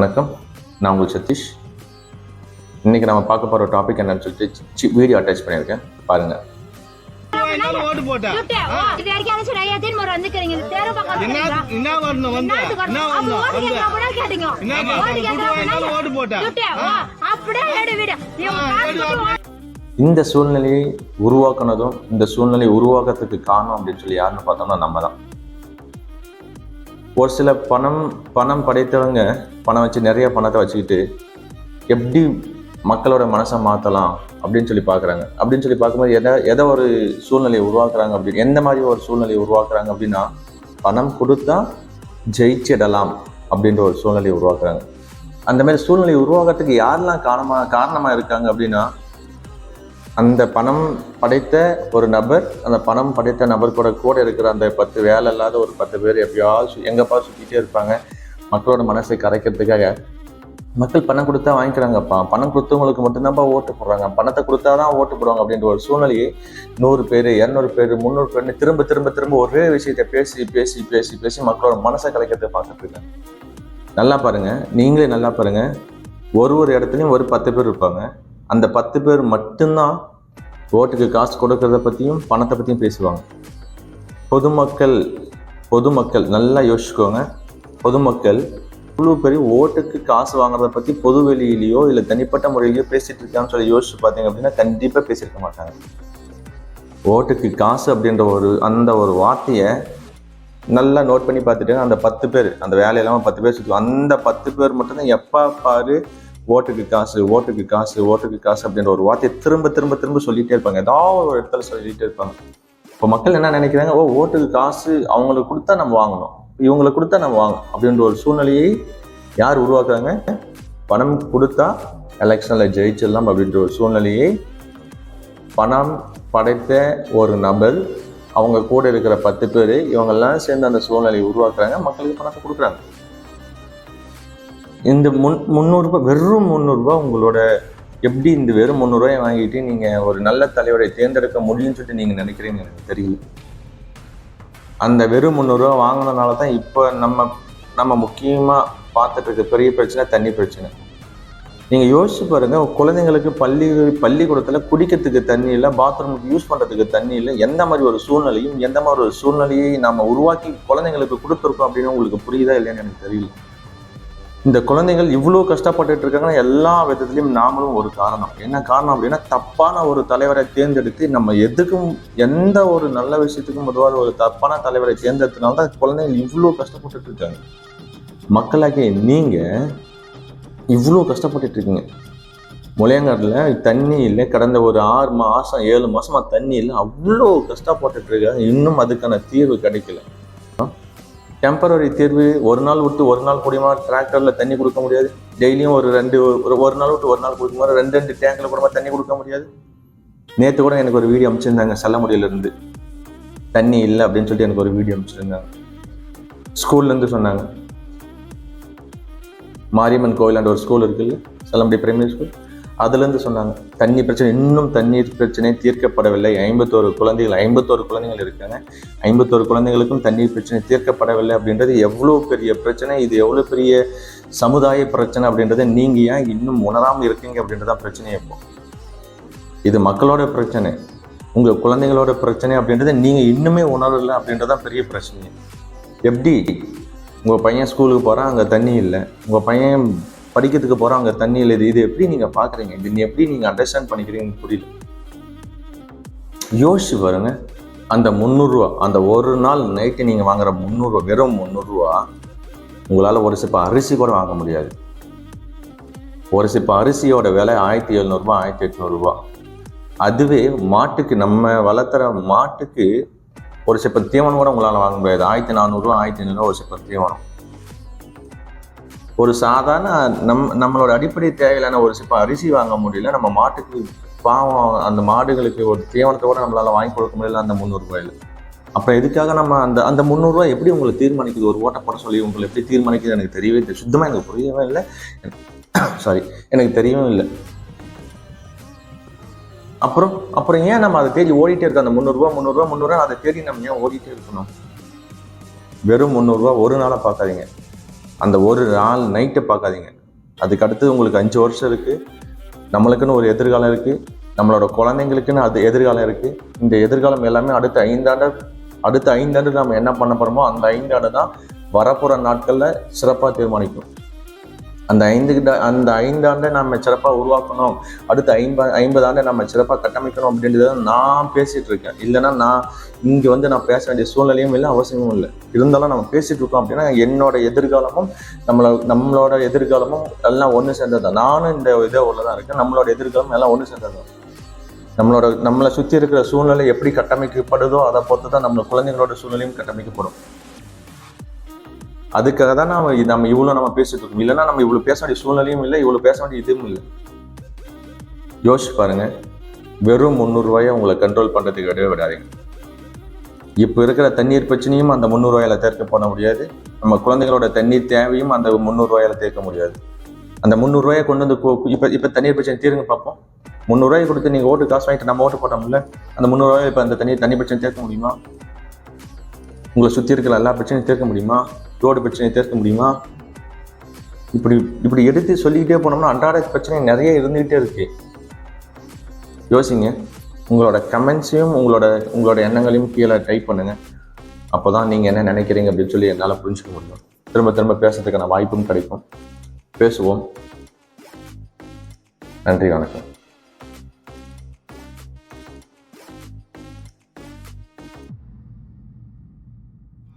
வணக்கம். நான் உங்கள் சதீஷ். இன்னைக்கு நம்ம பார்க்க போகிற டாபிக் என்னன்னு சொல்லிட்டு வீடியோ அட்டாச் பண்ணியிருக்கேன். பாருங்க. என்னால ஓட்டு போட்டேன் சுட்டு, ஓ, இது வரைக்கும் அழைச்சு நிறைய பேர் முறை வந்துக்கிறீங்க. இந்த சூழ்நிலையை உருவாக்குனதும் இந்த சூழ்நிலையை உருவாக்கத்துக்கு காரணம் அப்படின்னு சொல்லி யாருன்னு பார்த்தோம்னா நம்ம தான் ஒரு சில பணம் பணம் படைத்தவங்க பணம் வச்சு நிறைய பணத்தை வச்சுக்கிட்டு எப்படி மக்களோட மனசை மாற்றலாம் அப்படின்னு சொல்லி பார்க்குறாங்க. அப்படின்னு சொல்லி பார்க்கும்போது எதை எதை ஒரு சூழ்நிலையை உருவாக்குறாங்க அப்படின்னு எந்த மாதிரி ஒரு சூழ்நிலையை உருவாக்குறாங்க அப்படின்னா பணம் கொடுத்தா ஜெயிச்சிடலாம் அப்படின்ற ஒரு சூழ்நிலையை உருவாக்குறாங்க. அந்த மாதிரி சூழ்நிலையை உருவாக்குறதுக்கு யாரெல்லாம் காரணமாக காரணமாக இருக்காங்க அப்படின்னா அந்த பணம் படைத்த ஒரு நபர் அந்த பணம் படைத்த நபர் கூட கூட இருக்கிற அந்த பத்து வேலை இல்லாத ஒரு பத்து பேர் எப்பயாவது எங்கப்பா சுற்றிட்டே இருப்பாங்க. மக்களோட மனசை கரைக்கிறதுக்காக மக்கள் பணம் கொடுத்தா வாங்கிக்கிறாங்கப்பா. பணம் கொடுத்தவங்களுக்கு மட்டும்தான்ப்பா ஓட்டு போடுறாங்க. பணத்தை கொடுத்தா தான் ஓட்டு போடுவாங்க அப்படின்ற ஒரு சூழ்நிலையை நூறு பேர் இரநூறு பேர் முந்நூறு பேர்னு திரும்ப திரும்ப திரும்ப ஒரே விஷயத்தை பேசி பேசி பேசி பேசி மக்களோட மனசை கலைக்கிறத பார்த்துட்டு நல்லா பாருங்கள் நீங்களே நல்லா பாருங்கள் ஒரு ஒரு இடத்துலையும் ஒரு பத்து பேர் இருப்பாங்க. அந்த பத்து பேர் மட்டும்தான் ஓட்டுக்கு காசு கொடுக்கறத பற்றியும் பணத்தை பற்றியும் பேசுவாங்க. பொதுமக்கள் பொதுமக்கள் நல்லா யோசிச்சுக்கோங்க. பொதுமக்கள் இவ்வளோ பெரிய ஓட்டுக்கு காசு வாங்குறத பற்றி பொது வெளியிலையோ இல்லை தனிப்பட்ட முறையிலையோ பேசிட்டு இருக்கான்னு சொல்லி யோசிச்சு பார்த்தீங்க அப்படின்னா கண்டிப்பாக பேசியிருக்க மாட்டாங்க. ஓட்டுக்கு காசு அப்படின்ற ஒரு அந்த ஒரு வார்த்தையை நல்லா நோட் பண்ணி பார்த்துட்டு அந்த பத்து பேர் அந்த வேலையெல்லாம் பத்து பேர் சுற்றுவோம் அந்த பத்து பேர் மட்டும்தான் எப்போ பாரு ஓட்டுக்கு காசு ஓட்டுக்கு காசு ஓட்டுக்கு காசு அப்படின்ற ஒரு வார்த்தையை திரும்ப திரும்ப திரும்ப சொல்லிட்டே இருப்பாங்க. ஏதாவது ஒரு இடத்துல சொல்லிட்டே இருப்பாங்க. இப்போ மக்கள் என்ன நினைக்கிறாங்க? ஓ ஓட்டுக்கு காசு அவங்களுக்கு கொடுத்தா நம்ம வாங்கணும். இவங்களை கொடுத்தா நம்ம வாங்கணும் அப்படின்ற ஒரு சூழ்நிலையை யார் உருவாக்குறாங்க? பணம் கொடுத்தா எலெக்ஷனில் ஜெயிச்சிடலாம் அப்படின்ற ஒரு சூழ்நிலையை பணம் படைத்த ஒரு நபர் அவங்க கூட இருக்கிற பத்து பேர் இவங்கெல்லாம் சேர்ந்து அந்த சூழ்நிலையை உருவாக்குறாங்க. மக்களுக்கு பணத்தை கொடுக்குறாங்க. இந்த முன் முந்நூறுரூபா வெறும் முந்நூறுரூபா உங்களோட எப்படி இந்த வெறும் முந்நூறுரூவாயை வாங்கிட்டு நீங்கள் ஒரு நல்ல தலைவரை தேர்ந்தெடுக்க முடியும்னு சொல்லிட்டு நீங்கள் நினைக்கிறீங்க எனக்கு தெரியல. அந்த வெறும் முந்நூறுரூவா வாங்கினதுனால தான் இப்போ நம்ம நம்ம முக்கியமாக பார்த்துட்டு இருக்க பெரிய பிரச்சனை தண்ணி பிரச்சனை. நீங்கள் யோசிச்சு பாருங்கள் குழந்தைங்களுக்கு பள்ளி பள்ளிக்கூடத்தில் குடிக்கிறதுக்கு தண்ணி இல்லை பாத்ரூமுக்கு யூஸ் பண்ணுறதுக்கு தண்ணி இல்லை எந்த மாதிரி ஒரு சூழ்நிலையும் எந்த மாதிரி ஒரு சூழ்நிலையை நம்ம உருவாக்கி குழந்தைங்களுக்கு கொடுத்துருக்கோம் அப்படின்னு உங்களுக்கு புரியுதா இல்லைன்னு எனக்கு தெரியல. இந்த குழந்தைகள் இவ்வளோ கஷ்டப்பட்டுட்டு இருக்காங்கன்னா எல்லா விதத்துலையும் நாமளும் ஒரு காரணம். என்ன காரணம் அப்படின்னா தப்பான ஒரு தலைவரை தேர்ந்தெடுத்து நம்ம எதுக்கும் எந்த ஒரு நல்ல விஷயத்துக்கும் பொதுவாக ஒரு தப்பான தலைவரை தேர்ந்தெடுத்தனால தான் குழந்தைகள் இவ்வளோ கஷ்டப்பட்டுட்டு இருக்காங்க. மக்களாகிய நீங்கள் இவ்வளோ கஷ்டப்பட்டுட்டு இருக்கீங்க. முளையங்காட்டில் தண்ணி இல்லை கடந்த ஒரு ஆறு மாதம் ஏழு மாதமாக தண்ணி இல்லை அவ்வளோ கஷ்டப்பட்டுட்டு இருக்காங்க. இன்னும் அதுக்கான தீர்வு கிடைக்கல. டெம்பரரி தீர்வு ஒரு நாள் விட்டு ஒரு நாள் கூடியமா டிராக்டரில் தண்ணி கொடுக்க முடியாது. டெய்லியும் ஒரு ரெண்டு ஒரு ஒரு நாள் விட்டு ஒரு நாள் கொடுக்க ரெண்டு ரெண்டு டேங்கில் கூடமா தண்ணி கொடுக்க முடியாது. நேற்று கூட எனக்கு ஒரு வீடியோ அமைச்சிருந்தாங்க செல்லமுடியிலேருந்து. தண்ணி இல்லை அப்படின்னு சொல்லிட்டு எனக்கு ஒரு வீடியோ அமைச்சிருந்தாங்க. ஸ்கூல்லேருந்து சொன்னாங்க. மாரியம்மன் கோயிலாண்ட ஒரு ஸ்கூல் இருக்குல்ல செல்லமுடி பிரைமரி ஸ்கூல் அதுலேருந்து சொன்னாங்க தண்ணி பிரச்சனை இன்னும் தண்ணீர் பிரச்சனை தீர்க்கப்படவில்லை. ஐம்பத்தோரு குழந்தைகள் ஐம்பத்தோரு குழந்தைகள் இருக்காங்க. ஐம்பத்தோரு குழந்தைகளுக்கும் தண்ணீர் பிரச்சனை தீர்க்கப்படவில்லை அப்படின்றது எவ்வளோ பெரிய பிரச்சனை இது எவ்வளோ பெரிய சமுதாய பிரச்சனை அப்படின்றத நீங்கள் ஏன் இன்னும் உணராமல் இருக்கீங்க அப்படின்றதான் பிரச்சனை இப்போ. இது மக்களோட பிரச்சனை உங்கள் குழந்தைகளோட பிரச்சனை அப்படின்றத நீங்கள் இன்னுமே உணரலை அப்படின்றதான் பெரிய பிரச்சனை எப்படி? உங்கள் பையன் ஸ்கூலுக்கு போகிறான் அங்கே தண்ணி இல்லை. உங்கள் பையன் படிக்கிறதுக்கு போகிறோம் அங்கே தண்ணி இல்லை இது இது எப்படி நீங்கள் பார்க்குறீங்க இது எப்படி நீங்கள் அண்டர்ஸ்டாண்ட் பண்ணிக்கிறீங்கன்னு புரியல. யோசிச்சு பாருங்க. அந்த முந்நூறுரூவா அந்த ஒரு நாள் நைட்டு நீங்கள் வாங்குற முந்நூறுரூவா வெறும் முந்நூறுரூவா உங்களால் ஒரு சிப்ப அரிசி கூட வாங்க முடியாது. ஒரு சிப்ப அரிசியோட விலை ஆயிரத்தி எழுநூறுபா ஆயிரத்தி எட்நூறுரூவா அதுவே மாட்டுக்கு நம்ம வளர்த்துற மாட்டுக்கு ஒரு சிப்ப தீவனம் கூட உங்களால் வாங்க முடியாது. ஆயிரத்தி நானூறுரூவா ஆயிரத்தி ஐநூறுரூவா ஒரு சிப்ப தீவனம். ஒரு சாதாரண நம் நம்மளோட அடிப்படை தேவையிலான ஒரு சிப்ப அரிசி வாங்க முடியல நம்ம மாட்டுக்கு பாவம் அந்த மாடுகளுக்கு ஒரு தீவனத்தை கூட நம்மளால் வாங்கி கொடுக்க முடியல அந்த முந்நூறுரூவாயில் அப்புறம் எதுக்காக நம்ம அந்த அந்த முந்நூறுரூவா எப்படி உங்களை தீர்மானிக்குது? ஒரு ஓட்டப்பட போட சொல்லி உங்களை எப்படி தீர்மானிக்குது? எனக்கு தெரியவே இல்லை சுத்தமாக எனக்கு புரியவே இல்லை. சாரி எனக்கு தெரியவும் இல்லை. அப்புறம் அப்புறம் ஏன் நம்ம அதை தேடி ஓடிட்டே இருக்கோம்? அந்த முந்நூறுரூவா முந்நூறுரூவா முந்நூறுரூவா அதை தேடி நம்ம ஏன் ஓடிட்டே இருக்கணும்? வெறும் முந்நூறுரூவா ஒரு நாளாக பார்க்காதீங்க. அந்த ஒரு நாள் நைட்டை பார்க்காதீங்க. அதுக்கு அடுத்து உங்களுக்கு அஞ்சு வருஷம் இருக்குது நம்மளுக்குன்னு ஒரு எதிர்காலம் இருக்குது நம்மளோட குழந்தைங்களுக்குன்னு அது எதிர்காலம் இருக்குது இந்த எதிர்காலம் எல்லாமே அடுத்த ஐந்தாண்டு அடுத்த ஐந்தாண்டு நம்ம என்ன பண்ண போகிறோமோ அந்த ஐந்தாண்டு தான் வரப்போகிற நாட்களில் சிறப்பாக தீர்மானிக்கும். அந்த ஐந்து கிட்ட- அந்த ஐந்தாண்டை நம்ம சிறப்பாக உருவாக்கணும். அடுத்த ஐம்பது ஐம்பது ஆண்டை நம்ம சிறப்பாக கட்டமைக்கணும் அப்படின்றத நான் பேசிகிட்டு இருக்கேன் இல்லைன்னா நான் இங்கே வந்து நான் பேச வேண்டிய சூழ்நிலையும் இல்லை அவசியமும் இல்லை. இருந்தாலும் நம்ம பேசிகிட்டு இருக்கோம் அப்படின்னா என்னோட எதிர்காலமும் நம்மளை நம்மளோட எதிர்காலமும் எல்லாம் ஒன்று சேர்ந்தது தான். நானும் இந்த இதே உள்ள தான் இருக்கேன். நம்மளோட எதிர்காலம் எல்லாம் ஒன்று சேர்ந்தது தான். நம்மளோட நம்மளை சுற்றி இருக்கிற சூழ்நிலை எப்படி கட்டமைக்கப்படுதோ அதை பொறுத்து தான் நம்ம குழந்தைங்களோட சூழ்நிலையும் கட்டமைக்கப்படும். அதுக்காக தான் நம்ம நம்ம இவ்வளோ நம்ம பேசிட்டு இருக்கோம். இல்லைன்னா நம்ம இவ்வளோ பேச வேண்டிய சூழ்நிலையும் இல்லை இவ்வளோ பேச வேண்டிய இதுவும் இல்லை. யோசிச்சு பாருங்க. வெறும் முந்நூறுரூவாயை உங்களை கண்ட்ரோல் பண்ணுறதுக்கு விடவே விடாதீங்க. இப்போ இருக்கிற தண்ணீர் பிரச்சனையும் அந்த முந்நூறுரூவாயில தீர்க்க பண்ண முடியாது. நம்ம குழந்தைகளோட தண்ணீர் தேவையும் அந்த முந்நூறுரூவாயில தீர்க்க முடியாது. அந்த முந்நூறுவாயை கொண்டு வந்து இப்போ இப்போ தண்ணீர் பிரச்சனை தீருங்க பார்ப்போம் முந்நூறுவாயை கொடுத்து நீங்கள் ஓட்டு காசு வாங்கிட்டு நம்ம ஓட்டு போட்டோம்ல அந்த முந்நூறுவாயை இப்போ அந்த தண்ணீர் தண்ணி பிரச்சனை தீர்க்க முடியுமா? உங்களை சுற்றி இருக்கிற எல்லா பிரச்சனையும் தீர்க்க முடியுமா? ரோடு பிரச்சனையை தீர்க்க முடியுமா? இப்படி இப்படி எடுத்து சொல்லிக்கிட்டே போனோம்னா அன்றாட பிரச்சனை நிறைய இருந்துகிட்டே இருக்கு. யோசிங்க. உங்களோட கமெண்ட்ஸையும் உங்களோட உங்களோட எண்ணங்களையும் கீழே டைப் பண்ணுங்க. அப்போ தான் நீங்கள் என்ன நினைக்கிறீங்க அப்படின்னு சொல்லி என்னால் புரிஞ்சுக்க முடியும். திரும்ப திரும்ப பேசுறதுக்கான வாய்ப்பும் கிடைக்கும். பேசுவோம். நன்றி வணக்கம்.